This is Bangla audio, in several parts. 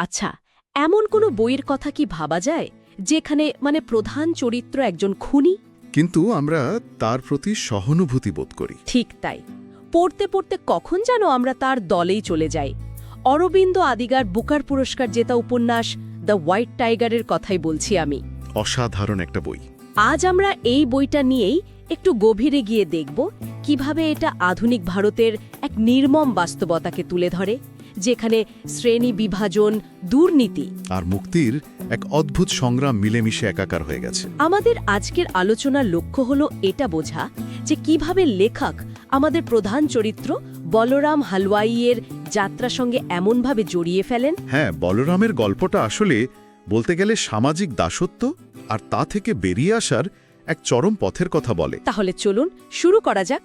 আচ্ছা এমন কোনো বইয়ের কথা কি ভাবা যায় যেখানে মানে প্রধান চরিত্র একজন খুনি? কিন্তু আমরা তার প্রতি সহানুভূতি বোধ করি। ঠিক তাই। পড়তে পড়তে কখন যেন আমরা তার দলেই চলে যাই। অরবিন্দ আদিগার বুকার পুরস্কার জেতা উপন্যাস দ্য হোয়াইট টাইগারের কথাই বলছি আমি। অসাধারণ একটা বই। আজ আমরা এই বইটা নিয়েই একটু গভীরে গিয়ে দেখব কীভাবে এটা আধুনিক ভারতের এক নির্মম বাস্তবতাকে তুলে ধরে। যেখানে শ্রেণি বিভাজন দুর্নীতি। আর মুক্তির এক অদ্ভুত সংগ্রাম মিলেমিশে একাকার হয়ে গেছে। আমাদের আজকের আলোচনার লক্ষ্য হলো এটা বোঝা যে কীভাবে লেখক আমাদের প্রধান চরিত্র বলরাম হালওয়াইয়ের যাত্রার সঙ্গে এমনভাবে জড়িয়ে ফেলেন। হ্যাঁ বলরামের গল্পটা আসলে বলতে গেলে সামাজিক দাসত্ব আর তা থেকে বেরিয়ে আসার এক চরম পথের কথা বলে। তাহলে চলুন শুরু করা যাক।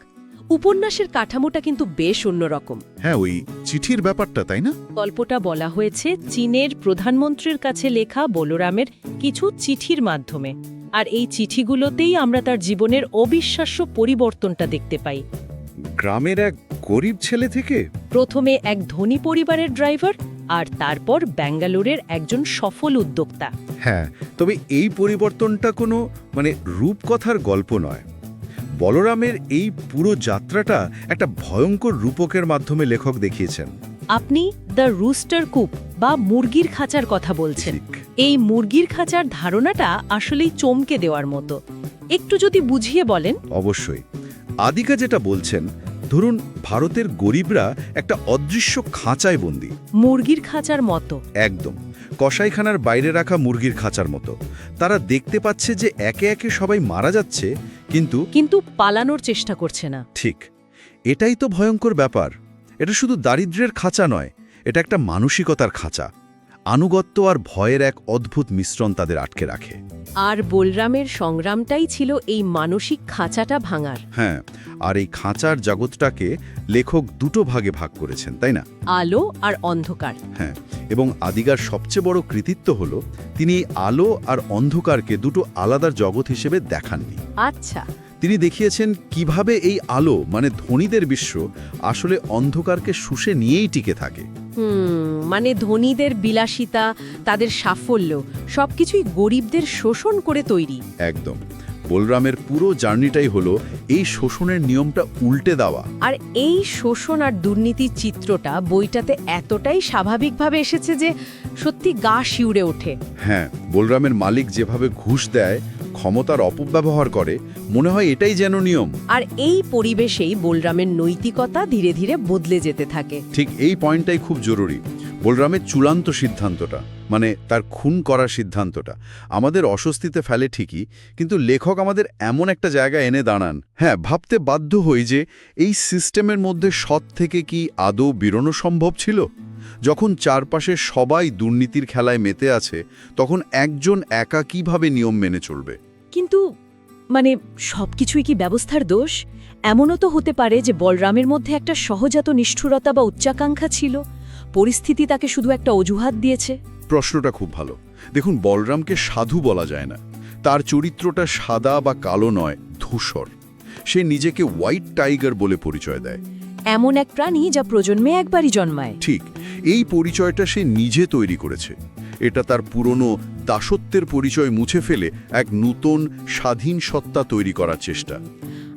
উপন্যাসের কাঠামোটা কিন্তু বেশ অন্যরকম। হ্যাঁ ওই চিঠির ব্যাপারটা তাই না? গল্পটা বলা হয়েছে চীনের প্রধানমন্ত্রীর কাছে লেখা বলরামের কিছু চিঠির মাধ্যমে। আর এই চিঠিগুলোতেই আমরা তার জীবনের অবিশ্বাস্য পরিবর্তনটা দেখতে পাই। গ্রামের এক গরিব ছেলে থেকে? প্রথমে এক ধনী পরিবারের ড্রাইভার আর তারপর ব্যাঙ্গালোরের একজন সফল উদ্যোক্তা। হ্যাঁ তবে এই পরিবর্তনটা কোনো মানে রূপকথার গল্প নয়। বলরামের এই পুরো যাত্রাটা একটা ভয়ঙ্কর রূপকের মাধ্যমে লেখক দেখিয়েছেন। আপনি দ্য রুস্টার কুপ বা মুরগির খাঁচার কথা বলছেন। এই মুরগির খাঁচার ধারণাটা আসলেই চমকে দেওয়ার মতো। একটু যদি বুঝিয়ে বলেন। অবশ্যই। আদিকা যেটা বলছেন ধরুন ভারতের গরিবরা একটা অদৃশ্য খাঁচায় বন্দী। মুরগির খাঁচার মতো। একদম। কসাইখানার বাইরে রাখা মুরগির খাঁচার মতো। তারা দেখতে পাচ্ছে যে একে একে সবাই মারা যাচ্ছে কিন্তু কিন্তু পালানোর চেষ্টা করছে না। ঠিক। এটাই তো ভয়ঙ্কর ব্যাপার। এটা শুধু দারিদ্র্যের খাঁচা নয় এটা একটা মানসিকতার খাঁচা। আনুগত্য আর ভয়ের এক অদ্ভুত মিশ্রণ তাদের আটকে রাখে। আর বলরামের সংগ্রামটাই ছিল এই মানসিক খাঁচাটা ভাঙার। হ্যাঁ আর এই খাঁচার জগৎটাকে লেখক দুটো ভাগে ভাগ করেছেন তাই না? আলো আর অন্ধকার। হ্যাঁ এবং আদিগার সবচেয়ে বড় কৃতিত্ব হল তিনি আলো আর অন্ধকারকে দুটো আলাদা জগৎ হিসেবে দেখাননি। আচ্ছা। তিনি দেখিয়েছেন কীভাবে এই আলো মানে ধনীদের বিশ্ব আসলে অন্ধকারকে শুষে নিয়েই টিকে থাকে। মানে ধনীদের বিলাসিতা তাদের সাফল্য সবকিছুই গরিবদের শোষণ করে তৈরি। একদম। বলরামের পুরো জার্নিটাই হলো এই শোষণের নিয়মটা উল্টে দেওয়া। আর এই শোষণ আর দুর্নীতির চিত্রটা বইটাতে এতটাই স্বাভাবিকভাবে এসেছে যে সত্যি গা শিউরে ওঠে। হ্যাঁ বলরামের মালিক যেভাবে ঘুষ দেয় ক্ষমতার অপব্যবহার করে মনে হয় এটাই যেন নিয়ম। আর এই পরিবেশেই বলরামের নৈতিকতা ধীরে ধীরে বদলে যেতে থাকে। ঠিক এই পয়েন্টটাই খুব জরুরি। বলরামের চূড়ান্ত সিদ্ধান্তটা মানে তার খুন করার সিদ্ধান্তটা। আমাদের অস্বস্তিতে ফেলে ঠিকই, কিন্তু লেখক আমাদের এমন একটা জায়গায় এনে দাঁড়ান। হ্যাঁ ভাবতে বাধ্য হই যে এই সিস্টেমের মধ্যে সৎ থেকে কি আদৌ বেরোনো সম্ভব ছিল? যখন চারপাশে সবাই দুর্নীতির খেলায় মেতে আছে, তখন একজন একা কীভাবে নিয়ম মেনে চলবে? কিন্তু মানে সব কিছুই কি ব্যবস্থার দোষ? এমনও তো হতে পারে যে বলরামের মধ্যে একটা সহজাত নিষ্ঠুরতা বা উচ্চাকাঙ্ক্ষা ছিল। পরিস্থিতি তাকে শুধু একটা অজুহাত দিয়েছে? প্রশ্নটা খুব ভালো। দেখুন বলরামকে সাধু বলা যায় না। তার চরিত্রটা সাদা বা কালো নয় ধূসর। সে নিজেকে হোয়াইট টাইগার বলে পরিচয় দেয়। এমন এক প্রাণী যা প্রজন্মে একবারই জন্মায়। ঠিক এই পরিচয়টা সে নিজে তৈরি করেছে। এটা তার পুরনো দাসত্বের পরিচয় মুছে ফেলে এক নূতন স্বাধীন সত্তা তৈরি করার চেষ্টা।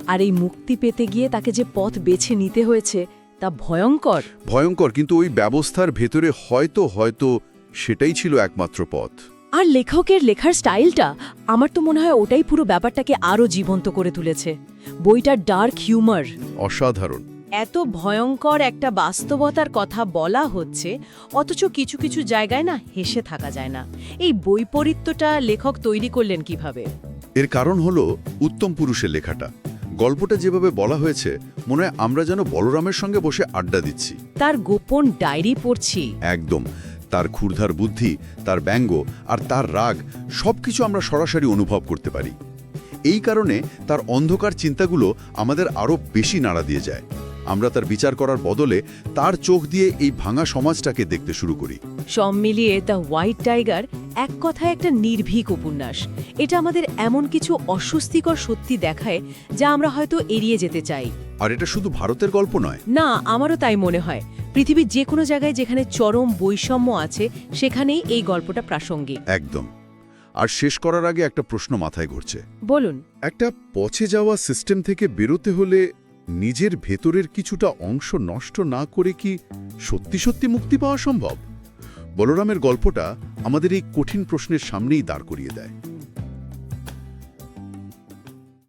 আর এই মুক্তি পেতে গিয়ে তাকে যে পথ বেছে নিতে হয়েছে তা ভয়ঙ্কর। ভয়ঙ্কর কিন্তু ওই ব্যবস্থার ভেতরে হয়তো হয়তো সেটাই ছিল একমাত্র পথ। আর লেখকের লেখার স্টাইলটা আমার তো মনে হয় ওটাই পুরো ব্যাপারটাকে আরও জীবন্ত করে তুলেছে। বইটার ডার্ক হিউমার। অসাধারণ। এত ভয়ঙ্কর একটা বাস্তবতার কথা বলা হচ্ছে অথচ কিছু কিছু জায়গায় না হেসে থাকা যায় না। এই বৈপরীত্যটা লেখক তৈরি করলেন কীভাবে? এর কারণ হলো উত্তম পুরুষের লেখাটা। গল্পটা যেভাবে বলা হয়েছে মনে হয় আমরা যেন বলরামের সঙ্গে বসে আড্ডা দিচ্ছি। তার গোপন ডায়েরি পড়ছি। একদম। তার ক্ষুরধার বুদ্ধি তার ব্যঙ্গ আর তার রাগ সবকিছু আমরা সরাসরি অনুভব করতে পারি। এই কারণে তার অন্ধকার চিন্তাগুলো আমাদের আরও বেশি নাড়া দিয়ে যায়। আমরা তার বিচার করার বদলে তার চোখ দিয়ে এই ভাঙা সমাজটাকে দেখতে শুরু করি। সব মিলিয়ে দ্য হোয়াইট টাইগার এক কথায় একটা নির্ভীক উপন্যাস। এটা আমাদের এমন কিছু অস্বস্তিকর সত্যি দেখায় যা আমরা হয়তো এড়িয়ে যেতে চাই। আর এটা শুধু ভারতের গল্প নয়। না আমারও তাই মনে হয়। পৃথিবীর যে কোনো জায়গায় যেখানে চরম বৈষম্য আছে সেখানেই এই গল্পটা প্রাসঙ্গিক। একদম। আর শেষ করার আগে একটা প্রশ্ন মাথায় ঘুরছে। বলুন। একটা পচে যাওয়া সিস্টেম থেকে বেরোতে হলে নিজের ভেতরের কিছুটা অংশ নষ্ট না করে কি সত্যি সত্যি মুক্তি পাওয়া সম্ভব? বলরামের গল্পটা আমাদের এই কঠিন প্রশ্নের সামনেই দাঁড় করিয়ে দেয়।